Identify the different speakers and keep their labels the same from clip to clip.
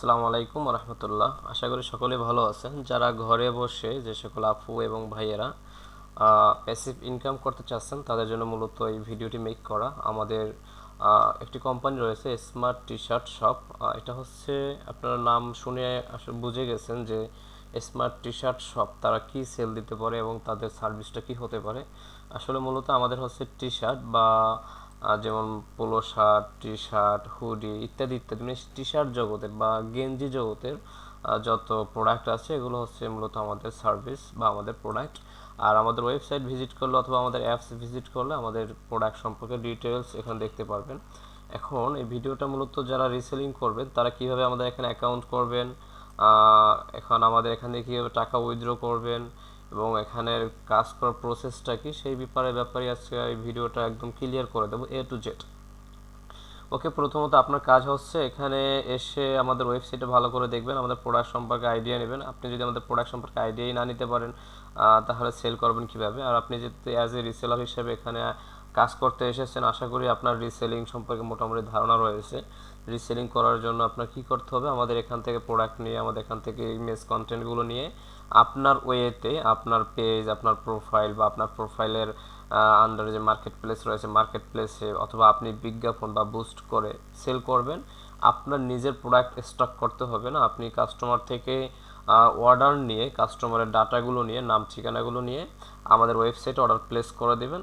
Speaker 1: আসসালামু আলাইকুম রহমতুল্লাহ আশা করি সকলে ভালো আছেন। যারা ঘরে বসে যে সকল আপু এবং ভাইয়েরা প্যাসিভ ইনকাম করতে চাচ্ছেন, তাদের জন্য মূলত এই ভিডিওটি মেক করা। আমাদের একটি কোম্পানি রয়েছে স্মার্ট টি শার্ট শপ এটা হচ্ছে, আপনার নাম শুনে আসলে বুঝে গেছেন যে স্মার্ট টি শার্ট শপ তারা কি সেল দিতে পারে এবং তাদের সার্ভিসটা কি হতে পারে। আসলে মূলত আমাদের হচ্ছে টি শার্ট বা যেমন polo shirt T shirt hoodie ইত্যাদি ইত্যাদি। মানে টি শার্ট জগতের বা গেঞ্জি জগতের যত প্রোডাক্ট আছে, এগুলো হচ্ছে মূলত আমাদের সার্ভিস বা আমাদের প্রোডাক্ট আর আমাদের ওয়েবসাইট ভিজিট করলে অথবা আমাদের অ্যাপস ভিজিট করলে আমাদের প্রোডাক্ট সম্পর্কে ডিটেলস এখানে দেখতে পারবেন। এখন এই ভিডিওটা মূলত যারা রিসেলিং করবেন, তারা কীভাবে আমাদের এখানে অ্যাকাউন্ট করবেন এখন আমাদের এখানে কীভাবে টাকা উইথড্র করবেন এবং এখানের কাজ করার প্রসেসটা কি? সেই ব্যাপারে ব্যাপারে আজকে এই ভিডিওটা একদম ক্লিয়ার করে দেবো এ টু জেড ওকে, প্রথমত আপনার কাজ হচ্ছে এখানে এসে আমাদের ওয়েবসাইটে ভালো করে দেখবেন, আমাদের প্রোডাক্ট সম্পর্কে আইডিয়া নেবেন। আপনি যদি আমাদের প্রোডাক্ট সম্পর্কে আইডিয়াই না নিতে পারেন তাহলে সেল করবেন কীভাবে? আর আপনি যেহেতু অ্যাজ এ রিসেলার হিসেবে এখানে কাজ করতে এসেছেন, আশা করি আপনার রিসেলিং সম্পর্কে মোটামুটি ধারণা রয়েছে। রিসেলিং করার জন্য আপনার কি করতে হবে? আমাদের এখান থেকে প্রোডাক্ট নিয়ে, আমাদের এখান থেকে ইমেজ কন্টেন্টগুলো নিয়ে আপনার ওয়েতে আপনার পেজ, আপনার প্রোফাইল বা আপনার প্রোফাইলের আন্ডারে যে মার্কেট প্লেস রয়েছে মার্কেট প্লেসে অথবা আপনি বিজ্ঞাপন বা বুস্ট করে সেল করবেন, আপনার নিজের প্রোডাক্ট স্টক করতে হবে না। আপনি কাস্টমার থেকে অর্ডার নিয়ে কাস্টমারের ডাটাগুলো নিয়ে, নাম, ঠিকানাগুলো নিয়ে আমাদের ওয়েবসাইটে অর্ডার প্লেস করে দেবেন।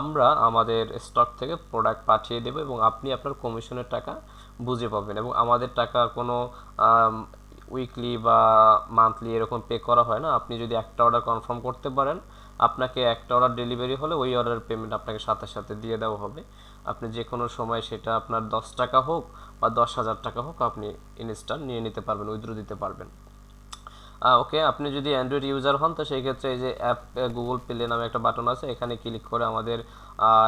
Speaker 1: আমরা আমাদের স্টক থেকে প্রোডাক্ট পাঠিয়ে দেবো এবং আপনি আপনার কমিশনের টাকা বুঝে পাবেন এবং আমাদের টাকা কোনো উইকলি বা মান্থলি এরকম পে করা হয় না। আপনি যদি একটা অর্ডার কনফার্ম করতে পারেন, আপনাকে একটা অর্ডার ডেলিভারি হলে ওই অর্ডারের পেমেন্ট আপনাকে সাথে সাথে দিয়ে দেওয়া হবে। আপনি যে কোনো সময় সেটা আপনার দশ টাকা হোক বা দশ হাজার টাকা হোক আপনি ইনস্ট্যান্ট নিয়ে নিতে পারবেন উইথড্র দিতে পারবেন। ওকে আপনি যদি অ্যান্ড্রয়েড ইউজার হন, তো সেই ক্ষেত্রে এই যে অ্যাপ গুগল প্লে নামে একটা বাটন আছে, এখানে ক্লিক করে আমাদের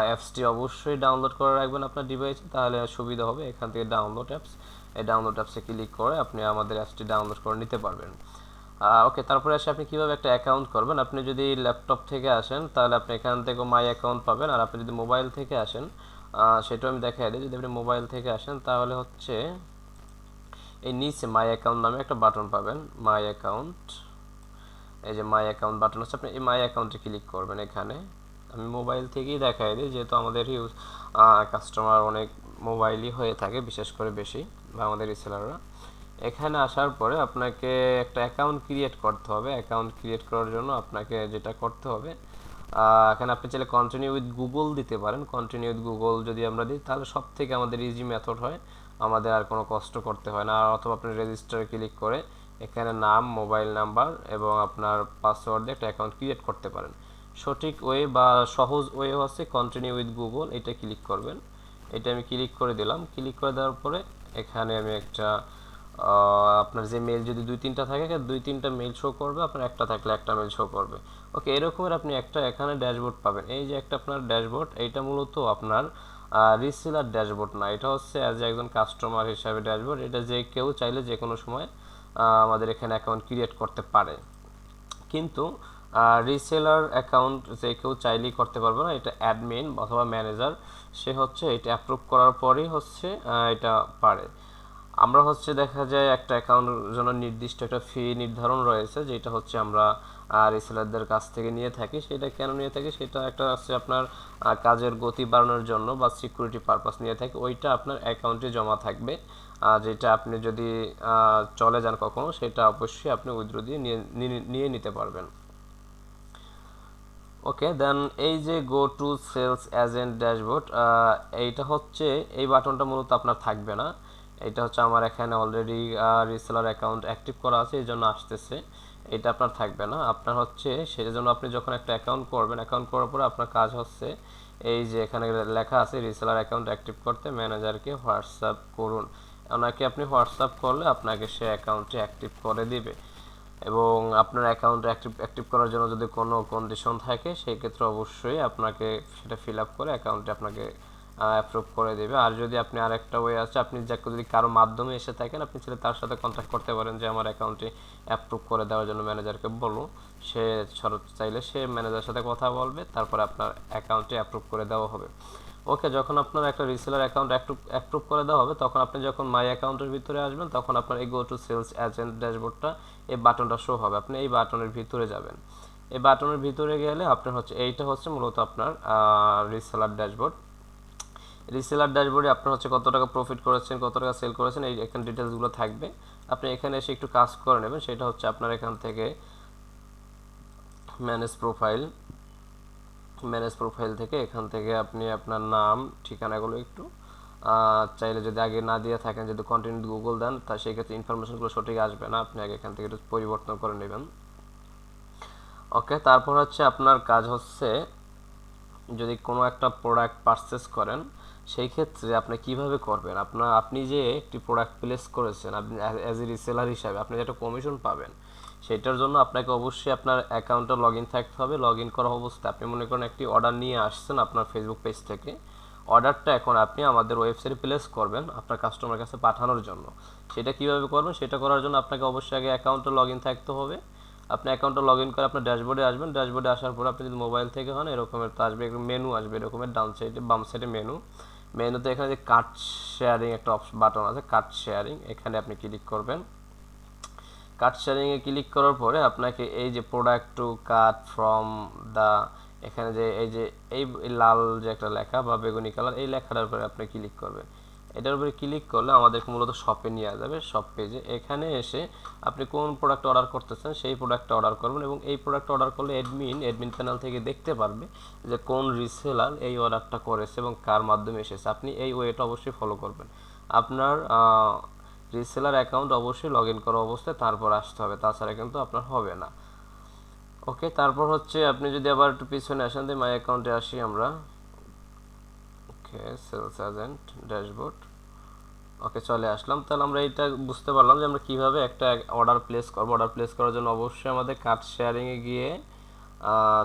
Speaker 1: অ্যাপসটি অবশ্যই ডাউনলোড করে রাখবেন আপনার ডিভাইসে তাহলে সুবিধা হবে এখান থেকে ডাউনলোড অ্যাপস এই ডাউনলোড অ্যাপসে ক্লিক করে আপনি আমাদের অ্যাপসটি ডাউনলোড করে নিতে পারবেন। ওকে তারপরে এসে আপনি কীভাবে একটা অ্যাকাউন্ট করবেন? আপনি যদি ল্যাপটপ থেকে আসেন, তাহলে আপনি এখান থেকে মাই অ্যাকাউন্ট পাবেন। আর আপনি যদি মোবাইল থেকে আসেন সেটাও আমি দেখাই দিই। যদি আপনি মোবাইল থেকে আসেন, তাহলে হচ্ছে এই নিচে মাই অ্যাকাউন্ট নামে একটা বাটন পাবেন। মাই অ্যাকাউন্ট এই যে মাই অ্যাকাউন্ট বাটন আছে, আপনি এই মাই অ্যাকাউন্টে ক্লিক করবেন এখানে। আমি মোবাইল থেকেই দেখাই দিই, যেহেতু আমাদের ইউজ কাস্টমার অনেক মোবাইলই হয়ে থাকে, বিশেষ করে বেশি বা আমাদের রিসেলাররা এখানে আসার পরে আপনাকে একটা অ্যাকাউন্ট ক্রিয়েট করতে হবে। অ্যাকাউন্ট ক্রিয়েট করার জন্য আপনাকে যেটা করতে হবে এখানে আপনি চাইলে কন্টিনিউ উইথ গুগল দিতে পারেন। কন্টিনিউ উইথ গুগল যদি আমরা দিই, তাহলে সব থেকে আমাদের ইজি মেথড হয়। আমাদের আর কোনো কষ্ট করতে হয় না। আর অথবা আপনি রেজিস্টারে ক্লিক করে এখানে নাম মোবাইল নাম্বার এবং আপনার পাসওয়ার্ড দিয়ে একটা অ্যাকাউন্ট ক্রিয়েট করতে পারেন। সঠিক ওয়ে বা সহজ ওয়ে হচ্ছে কন্টিনিউ উইথ গুগল এটা ক্লিক করবেন। এটা আমি ক্লিক করে দিলাম। ক্লিক করে দেওয়ার পরে এখানে আমি একটা আপনার যে মেল যদি দুই তিনটা থাকে দুই তিনটা মেল শো করবে, আপনার একটা থাকলে একটা মেল শো করবে। ওকে এরকমের আপনি একটা এখানে ড্যাশবোর্ড পাবেন। এই যে একটা আপনার ড্যাশবোর্ড এইটা মূলত আপনার রিসেলার ড্যাশবোর্ড না। এটা হচ্ছে অ্যাজ একজন কাস্টমার হিসাবে ড্যাশবোর্ড এটা যে কেউ চাইলে যে কোনো সময় আমাদের এখানে অ্যাকাউন্ট ক্রিয়েট করতে পারে। কিন্তু রিসেলার অ্যাকাউন্ট যে কেউ চাইলেই করতে পারবে না, এটা অ্যাডমিন অথবা ম্যানেজার সে হচ্ছে এটা অ্যাপ্রুভ করার পরেই হচ্ছে এটা পারে। আমরা হচ্ছে দেখা যায় একটা অ্যাকাউন্টের জন্য নির্দিষ্ট একটা ফি নির্ধারণ রয়েছে, যেটা হচ্ছে আমরা রিসেলারদের কাছ থেকে নিয়ে থাকি। সেটা কেন নিয়ে থাকি? সেটা একটা হচ্ছে আপনার কাজের গতি বাড়ানোর জন্য বা সিকিউরিটি পারপাস নিয়ে থাকি। ওইটা আপনার অ্যাকাউন্টে জমা থাকবে। যেটা আপনি যদি চলে যান কখনো, সেটা অবশ্যই আপনি উইথড্র দিয়ে নিয়ে নিতে পারবেন। ওকে দেন এই যে go to sales agent dashboard এইটা হচ্ছে, এই বাটনটা মূলত আপনার থাকবে না। এটা হচ্ছে আমার এখানে অলরেডি রিসেলার অ্যাকাউন্ট অ্যাক্টিভ করা আছে, এই জন্য আসতেছে। এটা আপনার থাকবে না। আপনার হচ্ছে, সেটার জন্য আপনি যখন একটা অ্যাকাউন্ট করবেন অ্যাকাউন্ট করার পরে আপনার কাজ হচ্ছে, এই যে এখানে লেখা আছে রিসেলার অ্যাকাউন্ট অ্যাক্টিভ করতে ম্যানেজারকে হোয়াটসঅ্যাপ করুন। ওনাকে আপনি হোয়াটসঅ্যাপ করলে আপনাকে সে অ্যাকাউন্টটি অ্যাক্টিভ করে দিবে। এবং আপনার অ্যাকাউন্ট অ্যাক্টিভ অ্যাক্টিভ করার জন্য যদি কোনো কন্ডিশন থাকে সেই ক্ষেত্রে অবশ্যই আপনাকে সেটা ফিল আপ করে অ্যাকাউন্টে আপনাকে অ্যাপ্রুভ করে দেবে। আর যদি আপনি আরেকটা ওয়ে আছে, আপনি যাকে, যদি কারও মাধ্যমে এসে থাকেন, আপনি ছেলে তার সাথে কন্ট্যাক্ট করতে পারেন যে, আমার অ্যাকাউন্টে অ্যাপ্রুভ করে দেওয়ার জন্য ম্যানেজারকে বলুন। সে শরৎ চাইলে সে ম্যানেজারের সাথে কথা বলবে, তারপরে আপনার অ্যাকাউন্টে অ্যাপ্রুভ করে দেওয়া হবে। ওকে, যখন আপনার একটা রিসেলার অ্যাকাউন্ট অ্যাপ্রুভ করে দেওয়া হবে, তখন আপনি যখন মাই অ্যাকাউন্টের ভিতরে আসবেন, তখন আপনার এই গো টু সেলস এজেন্ট ড্যাশবোর্ডটা এই বাটনটা শো হবে। আপনি এই বাটনের ভিতরে যাবেন। এই বাটনের ভিতরে গেলে আপনার হচ্ছে, এইটা হচ্ছে মূলত আপনার রিসেলার ড্যাশবোর্ড রিসেলার ড্যাশবোর্ডে আপনার হচ্ছে কত টাকা প্রফিট করেছেন, কত টাকা সেল করেছেন, এই এখানে ডিটেলসগুলো থাকবে। আপনি এখানে এসে একটু কাজ করে নেবেন, সেটা হচ্ছে আপনার এখান থেকে ম্যানেজ প্রোফাইল ম্যানেজ প্রোফাইল থেকে এখান থেকে আপনি আপনার নাম, ঠিকানাগুলো একটু চাইলে যদি আগে না দিয়ে থাকেন, যদি কন্টিনিউ গুগল দেন, তা সেই ক্ষেত্রে ইনফরমেশনগুলো সঠিক আসবে না। আপনি আগে এখান থেকে একটু পরিবর্তন করে নেবেন। ওকে তারপর হচ্ছে আপনার কাজ হচ্ছে যদি কোনো একটা প্রোডাক্ট পারচেস করেন, সেই ক্ষেত্রে আপনি কীভাবে করবেন? আপনার, আপনি যে একটি প্রোডাক্ট প্লেস করেছেন, আপনি অ্যাজ এ রিসেলার হিসাবে আপনি একটা কমিশন পাবেন, সেটার জন্য আপনাকে অবশ্যই আপনার অ্যাকাউন্টে লগ ইন থাকতে হবে। লগ ইন করা অবস্থায় আপনি মনে করেন একটি অর্ডার নিয়ে আসছেন আপনার ফেসবুক পেজ থেকে। অর্ডারটা এখন আপনি আমাদের ওয়েবসাইটে প্লেস করবেন আপনার কাস্টমার কাছে পাঠানোর জন্য। সেটা কীভাবে করবেন সেটা করার জন্য আপনাকে অবশ্যই আগে অ্যাকাউন্টে লগ ইন থাকতে হবে। আপনি অ্যাকাউন্টে লগ ইন করে আপনার ড্যাশবোর্ডে আসবেন। ড্যাশবোর্ডে আসার পর আপনি যদি মোবাইল থেকে হন, এরকমের তো আসবে মেনু আসবে, এরকমের ডান সাইডে বাম সাইডে মেনু মেনুতে এখানে যে কাট শেয়ারিং একটা অপশন বাটন আছে কাট শেয়ারিং এখানে আপনি ক্লিক করবেন। কাট শেয়ারিংয়ে ক্লিক করার পরে আপনাকে এই যে product to cut from the এখানে যে এই যে এই লাল যে একটা লেখা বা বেগুনি কালার, এই লেখাটার উপরে আপনি ক্লিক করবেন। এটার উপরে ক্লিক করলে আমাদের মূলত শপে নিয়ে যাবে শপ পেজে এখানে এসে আপনি কোন প্রোডাক্ট অর্ডার করতেছেন, সেই প্রোডাক্টটা অর্ডার করবেন এবং এই প্রোডাক্ট অর্ডার করলে অ্যাডমিন অ্যাডমিন প্যানেল থেকে দেখতে পারবে যে কোন রিসেলার এই অর্ডারটা করেছে এবং কার মাধ্যমে এসেছে। আপনি এই ওয়েটা অবশ্যই ফলো করবেন। আপনার রিসেলার অ্যাকাউন্ট অবশ্যই লগ ইন করা অবস্থায় তারপর আসতে হবে। তাছাড়া কিন্তু আপনার হবে না। ওকে, তারপর হচ্ছে আপনি যদি আবার একটু পিছনে আসেন তো মাই অ্যাকাউন্টে আসি আমরা। Okay sales agent dashboard okay, চলে আসলাম। তাহলে আমরা এটা বুঝতে পারলাম যে আমরা কীভাবে একটা অর্ডার প্লেস করব। অর্ডার প্লেস করার জন্য অবশ্যই আমাদের কার্ড শেয়ারিংয়ে গিয়ে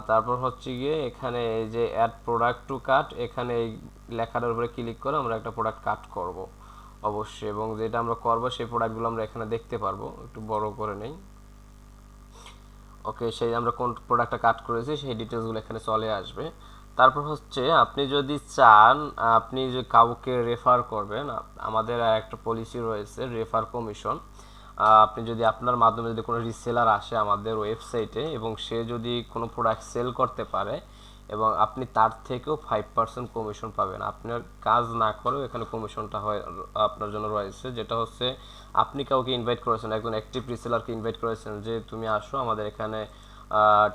Speaker 1: তারপর হচ্ছে গিয়ে এখানে এই যে অ্যাড প্রোডাক্ট টু কাট এখানে এই লেখাটার উপরে ক্লিক করে আমরা একটা প্রোডাক্ট কাট করব। অবশ্যই, এবং যেটা আমরা করব, সেই প্রোডাক্টগুলো আমরা এখানে দেখতে পারব। একটু বড় করে নেই। ওকে সেই আমরা কোন প্রোডাক্টটা কাট করেছি, সেই ডিটেলসগুলো এখানে চলে আসবে। তারপর হচ্ছে, আপনি যদি চান, আপনি যে কাউকে রেফার করবেন আমাদের একটা পলিসি রয়েছে রেফার কমিশন আপনি যদি আপনার মাধ্যমে যদি কোনো রিসেলার আসে আমাদের ওয়েবসাইটে এবং সে যদি কোনো প্রোডাক্ট সেল করতে পারে এবং আপনি তার থেকেও ফাইভ পার্সেন্ট কমিশন পাবেন। আপনার কাজ না করেও এখানে কমিশনটা হয়, আপনার জন্য রয়েছে, যেটা হচ্ছে আপনি কাউকে ইনভাইট করেছেন, একজন অ্যাক্টিভ রিসেলারকে ইনভাইট করেছেন যে তুমি আসো, আমাদের এখানে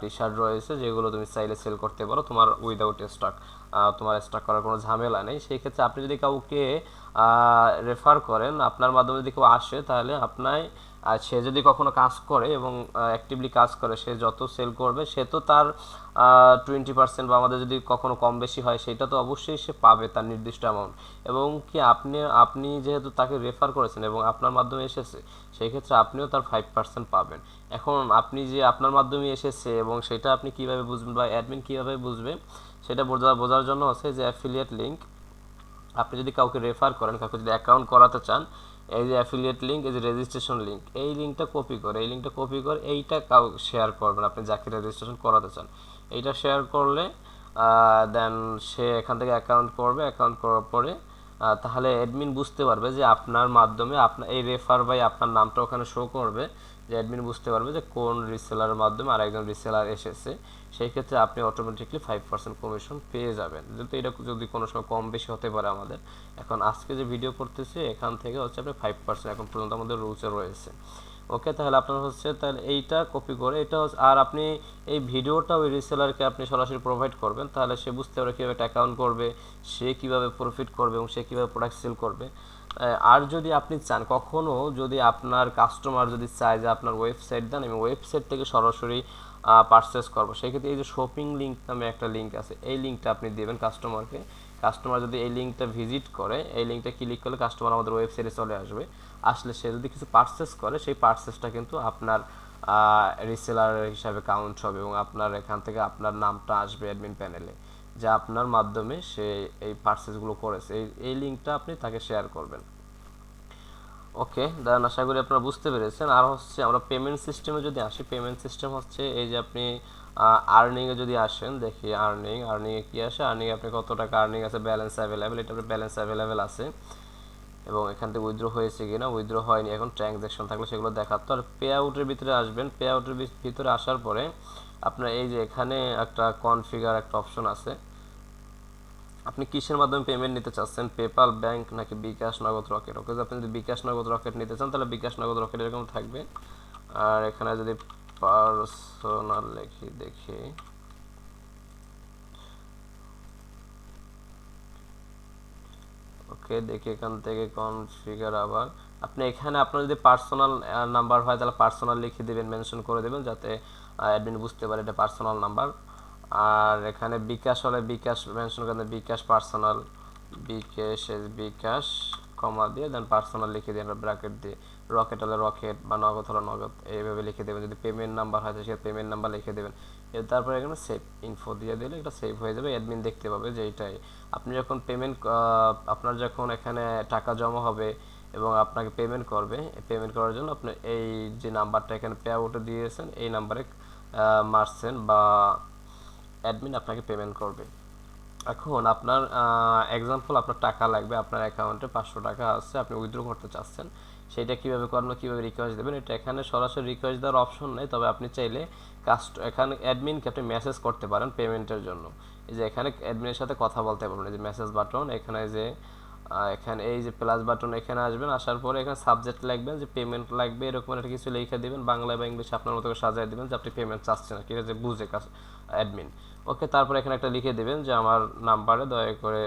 Speaker 1: টি শার্ট রয়েছে, যেগুলো তুমি চাইলে সেল করতে পারো, তোমার উইদাউট স্টক তোমার স্টক করার কোনো ঝামেলা নেই। সেই ক্ষেত্রে আপনি যদি কাউকে রেফার করেন, আপনার মাধ্যমে যদি কেউ আসে, তাহলে আপনার সে যদি কখনো কাজ করে এবং অ্যাক্টিভলি কাজ করে, সে যত সেল করবে, সে তো তার টোয়েন্টি পার্সেন্ট বা আমাদের যদি কখনো কম বেশি হয়, সেটা তো অবশ্যই সে পাবে তার নির্দিষ্ট অ্যামাউন্ট এবং কি আপনি আপনি যেহেতু তাকে রেফার করেছেন এবং আপনার মাধ্যমে এসেছে সেই ক্ষেত্রে আপনিও তার ফাইভ পার্সেন্ট পাবেন। এখন আপনি যে আপনার মাধ্যমে এসেছে এবং সেটা আপনি কীভাবে বুঝবেন বা অ্যাডমিন কীভাবে বুঝবে সেটা বোঝা, বোঝার জন্য হচ্ছে যে অ্যাফিলিয়েট লিঙ্ক আপনি যদি কাউকে রেফার করেন, কাউকে যদি অ্যাকাউন্ট করাতে চান, এই যে অ্যাফিলিয়েট লিঙ্ক এই যে রেজিস্ট্রেশন লিঙ্ক এই লিঙ্কটা কপি করে, এই লিঙ্কটা কপি করে এইটা কাউ শেয়ার করবেন আপনি যাকে রেজিস্ট্রেশন করাতে চান। এইটা শেয়ার করলে দেন সে এখান থেকে অ্যাকাউন্ট করবে অ্যাকাউন্ট করার পরে তাহলে অ্যাডমিন বুঝতে পারবে যে আপনার মাধ্যমে আপনার এই রেফার বাই আপনার নামটা ওখানে শো করবে, যে অ্যাডমিন বুঝতে পারবে যে কোন রিসেলারের মাধ্যমে আরেকজন রিসেলার এসেছে। সেই ক্ষেত্রে আপনি অটোমেটিকলি ফাইভ পার্সেন্ট কমিশন পেয়ে যাবেন। যেহেতু এটা যদি কোনো সময় কম বেশি হতে পারে আমাদের, এখন আজকে যে ভিডিও করতেছি, এখান থেকে হচ্ছে আপনি ফাইভ পার্সেন্ট এখন পর্যন্ত আমাদের রুলসে রয়েছে। ওকে তাহলে আপনার হচ্ছে, তাহলে এইটা কপি করে, এটা হচ্ছে, আর আপনি এই ভিডিওটা ওই রিসেলারকে আপনি সরাসরি প্রোভাইড করবেন, তাহলে সে বুঝতে পারবে কীভাবে অ্যাকাউন্ট করবে, সে কীভাবে প্রফিট করবে এবং সে কীভাবে প্রোডাক্ট সেল করবে। আর যদি আপনি চান কখনও যদি আপনার কাস্টমার যদি চায় যে আপনার ওয়েবসাইট দেন, আমি ওয়েবসাইট থেকে সরাসরি পারচেস করব। সেক্ষেত্রে এই যে শপিং লিঙ্ক নামে একটা লিঙ্ক আছে, এই লিঙ্কটা আপনি দেবেন কাস্টমারকে কাস্টমার যদি এই লিঙ্কটা ভিজিট করে, এই লিঙ্কটা ক্লিক করলে কাস্টমার আমাদের ওয়েবসাইটে চলে আসবে। আসলে সে যদি কিছু পারচেস করে, সেই পারচেসটা কিন্তু আপনার রিসেলার হিসাবে কাউন্ট হবে এবং আপনার এখান থেকে আপনার নামটা আসবে অ্যাডমিন প্যানেলে যা আপনার মাধ্যমে সে এই পার্সেসগুলো করেছে। এই এই লিঙ্কটা আপনি তাকে শেয়ার করবেন। ওকে, দেন আশা করি আপনারা বুঝতে পেরেছেন। আর হচ্ছে আমরা পেমেন্ট সিস্টেমে যদি আসি পেমেন্ট সিস্টেম হচ্ছে এই যে আপনি আর্নিংয়ে যদি আসেন, দেখি আর্নিং আর্নিংয়ে কী আসে? আর্নিংয়ে আপনি কত টাকা আর্নিং আছে ব্যালেন্স অ্যাভেলেবেল এটা আপনার ব্যালেন্স অ্যাভেলেবেল আছে। এবং এখান থেকে উইথড্র হয়েছে কিনা উইথড্র হয়নি, এখন ট্রানজ্যাকশন থাকলে সেগুলো দেখাতো আর পে আউটের ভিতরে আসবেন পে আউটের ভিতরে আসার পরে আপনার এই যে এখানে একটা কনফিগার একটা অপশন আছে। আপনি কিসের মাধ্যমে পেমেন্ট নিতে চাচ্ছেন? পেপাল ব্যাংক নাকি বিকাশ, নগদ রকেট ওকে আপনি যদি বিকাশ, নগদ রকেট নিতে চান, তাহলে বিকাশ, নগদ রকেট এরকম থাকবে। আর এখানে যদি পার্সোনাল লিখি, দেখি। ওকে দেখি এখান থেকে কনফিগার আবার। আপনি এখানে আপনার যদি পার্সোনাল নাম্বার হয়, তাহলে পার্সোনাল লিখে দেবেন মেনশন করে দেবেন, যাতে অ্যাডমিন বুঝতে পারে এটা পার্সোনাল নাম্বার আর এখানে বিকাশ হলে বিকাশ মেনশন করেন বিকাশ পার্সোনাল বিকাশ বিকাশ কমা দিয়ে দেন পার্সোনাল লিখে দিয়ে ব্র্যাকেট দিয়ে রকেট হলে রকেট বা নগদ হলে নগদ, এইভাবে লিখে দেবেন। যদি পেমেন্ট নাম্বার হয় সে পেমেন্ট নাম্বার লিখে দেবেন। এর তারপরে এখানে সেভ ইনফো দিয়ে দিলে এটা সেভ হয়ে যাবে অ্যাডমিন দেখতে পাবে যে এইটাই। আপনি যখন পেমেন্ট আপনার যখন এখানে টাকা জমা হবে এবং আপনাকে পেমেন্ট করবে পেমেন্ট করার জন্য আপনি এই যে নাম্বারটা এখানে পে আউটে দিয়েছেন, এই নাম্বারে মারছেন বা অ্যাডমিন আপনাকে পেমেন্ট করবে। এখন আপনার এক্সাম্পল আপনার টাকা লাগবে, আপনার অ্যাকাউন্টে পাঁচশো টাকা আছে, আপনি উইথড্র করতে চাচ্ছেন। সেটা কীভাবে করবেন, কীভাবে রিকোয়েস্ট দেবেন, এটা এখানে সরাসরি রিকোয়েস্ট দেওয়ার অপশন নেই, তবে আপনি চাইলে কাস্ট এখানে অ্যাডমিনকে আপনি মেসেজ করতে পারেন পেমেন্টের জন্য। এই যে এখানে অ্যাডমিনের সাথে কথা বলতে পারবেন এই যে মেসেজ বাটন এখানে যে এখানে এই যে প্লাস বাটন এখানে আসবেন, আসার পরে এখানে সাবজেক্ট লিখবেন যে পেমেন্ট লাগবে, এরকম একটা কিছু লিখে দেবেন, বাংলা বা ইংলিশে আপনার মতো সাজিয়ে দেবেন যে আপনি পেমেন্ট চাচ্ছেন ঠিক আছে বুঝে কাজ অ্যাডমিন ওকে, তারপর এখানে একটা লিখে দেবেন যে আমার নাম্বারে দয়া করে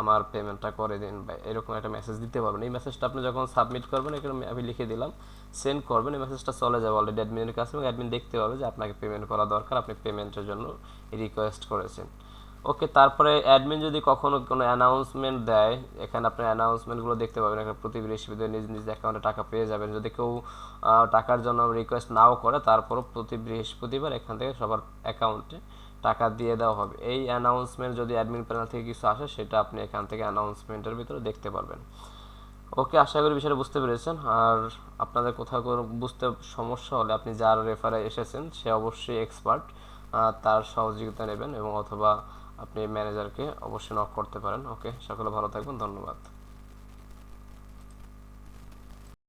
Speaker 1: আমার পেমেন্টটা করে দিন। বা এরকম একটা মেসেজ দিতে পারবেন। এই মেসেজটা আপনি যখন সাবমিট করবেন, এখানে আমি লিখে দিলাম সেন্ড করবেন, এই মেসেজটা চলে যাবে অলরেডি অ্যাডমিনের কাছে এবং অ্যাডমিন দেখতে পাবে যে আপনাকে পেমেন্ট করা দরকার, আপনি পেমেন্টের জন্য রিকোয়েস্ট করেছেন। ওকে, তারপরে অ্যাডমিন যদি কখনো কোনো অ্যানাউন্সমেন্ট দেয়, এখানে আপনি অ্যানাউন্সমেন্টগুলো দেখতে পাবেন। এখানে প্রতি বৃহস্পতিবার নিজ নিজ অ্যাকাউন্টে টাকা পেয়ে যাবেন। যদি কেউ টাকার জন্য রিকোয়েস্ট নাও করে, তারপরও প্রতি বৃহস্পতিবার এখান থেকে সবার অ্যাকাউন্টে টাকা দিয়ে দেওয়া হবে। এই অ্যানাউন্সমেন্ট যদি অ্যাডমিন প্যানেল থেকে কিছু আসে, সেটা আপনি এখান থেকে অ্যানাউন্সমেন্টের ভিতরে দেখতে পারবেন। ওকে আশা করি বিষয়টা বুঝতে পেরেছেন। আর আপনাদের কোথাও কোনো বুঝতে সমস্যা হলে আপনি যার রেফারে এসেছেন, সে অবশ্যই এক্সপার্ট তার সহযোগিতা নেবেন এবং অথবা আপনি ম্যানেজারকে অবশ্যই নক করতে পারেন। ওকে সকলে ভালো থাকবেন, ধন্যবাদ।